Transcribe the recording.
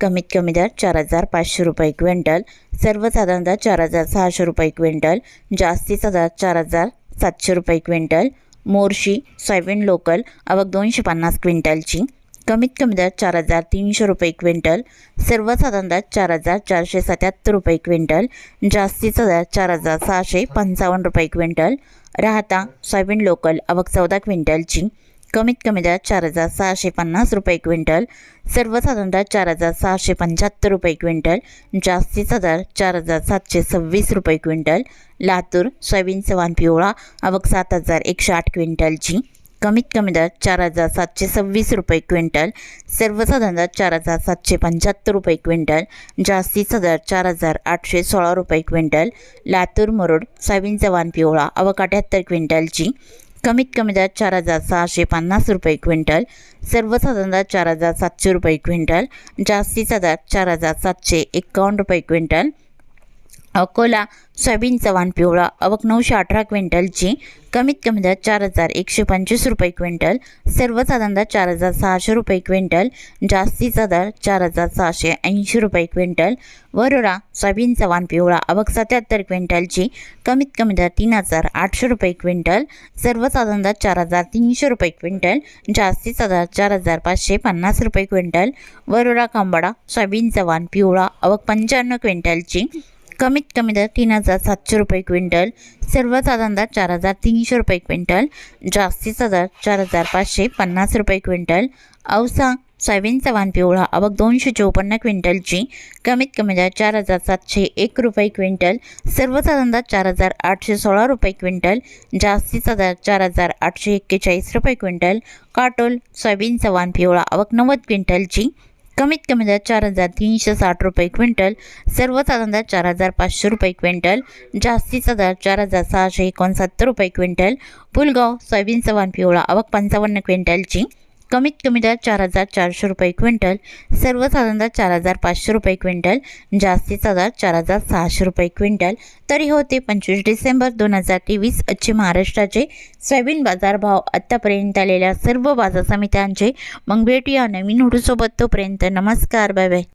कमीत कमी दर चार हजार पाचशे रुपये क्विंटल सर्वसाधारण दर चार हजार सहाशे रुपये क्विंटल जास्तीचा दर चार हजार सातशे रुपये क्विंटल मोर्शी सोयाबीन लोकल आवक दोनशे पन्नास क्विंटलची. कमीत कमी दर चार हजार तीनशे रुपये क्विंटल सर्वसाधारण दर चार हजार चारशे सत्याहत्तर रुपये क्विंटल जास्तीचा दर चार हजार सहाशे पंचावन्न रुपये क्विंटल. राहता सोयाबीन लोकल आवक चौदा क्विंटलची. कमीत कमी दरात चार हजार सहाशे पन्नास रुपये क्विंटल. सर्वसाधारण दर चार हजार सहाशे पंच्याहत्तर रुपये क्विंटल. जास्तीचा दर चार हजार सातशे सव्वीस रुपये क्विंटल. लातूर सोयाबीन सवान पिवळा आवक सात हजार एकशे आठ क्विंटलची. कमीत कमी दर चार हजार सातशे सव्वीस रुपये क्विंटल. सर्वसाधारण दर चार हजार सातशे पंच्याहत्तर रुपये क्विंटल. जास्तीचा दर चार हजार आठशे सोळा रुपये क्विंटल. लातूर मुरुड सोयाबीन चव्हाण पिवळा अवकाठ्याहत्तर क्विंटलची. कमीत कमी दरात चार हजार सहाशे पन्नास रुपये क्विंटल सर्वसाधारण दरात चार हजार सातशे रुपये क्विंटल जास्तीचा दरात चार हजार सातशे एकावन्न रुपये क्विंटल अकोला सोयाबीन चव्हाण पिवळा अवक नऊशे अठरा क्विंटलची कमीत कमी दर चार हजार एकशे पंचवीस रुपये क्विंटल सर्वसाधारण दर चार हजार सहाशे रुपये क्विंटल जास्तीचा दर चार हजार सहाशे ऐंशी रुपये क्विंटल वरोरा सोयाबीन चव्हाण पिवळा अवक सत्याहत्तर क्विंटलची कमीत कमी दर तीन हजार आठशे रुपये क्विंटल सर्वसाधारण दर चार हजार तीनशे रुपये क्विंटल जास्तीचा दर चार हजार पाचशे पन्नास रुपये क्विंटल वरोरा कांबडा सोयाबीन चव्हाण पिवळा अवक पंच्याण्णव क्विंटलची कमीत कमी दर तीन हजार सातशे रुपये क्विंटल सर्वसाधारण दर चार हजार तीनशे रुपये क्विंटल जास्तीचा दर चार हजार पाचशे पन्नास रुपये क्विंटल औसा सोयाबीन चव्हाण पिवळा आवक दोनशे चौपन्न क्विंटलची कमीत कमी दर चार हजार सातशे एक रुपये क्विंटल सर्वसाधारण दर चार हजार आठशे सोळा रुपये क्विंटल जास्तीचा दर चार हजार आठशे एक्केचाळीस रुपये क्विंटल काटोल सोयाबीन चव्हाण पिवळा आवक नव्वद क्विंटलची कमीत कमी दर चार हजार तीनशे साठ रुपये क्विंटल सर्वसाधारण दर चार हजार पाचशे रुपये क्विंटल जास्तीचा दर चार हजार सहाशे एकोणसत्तर रुपये क्विंटल पुलगाव सोयाबीन सवान पिवळा आवक पंचावन्न क्विंटलची कमीत कमी दर चार हजार चारशे रुपये क्विंटल सर्वसाधारण दर चार हजार पाचशे रुपये क्विंटल जास्तीचा दर चार हजार सहाशे रुपये क्विंटल. तरी होते पंचवीस डिसेंबर दोन हजार तेवीस आजचे महाराष्ट्राचे सोयाबीन बाजारभाव आत्तापर्यंत आलेल्या सर्व बाजार समित्यांचे मग भेटूया नवीन हुडूसोबत तोपर्यंत नमस्कार बाय बाय.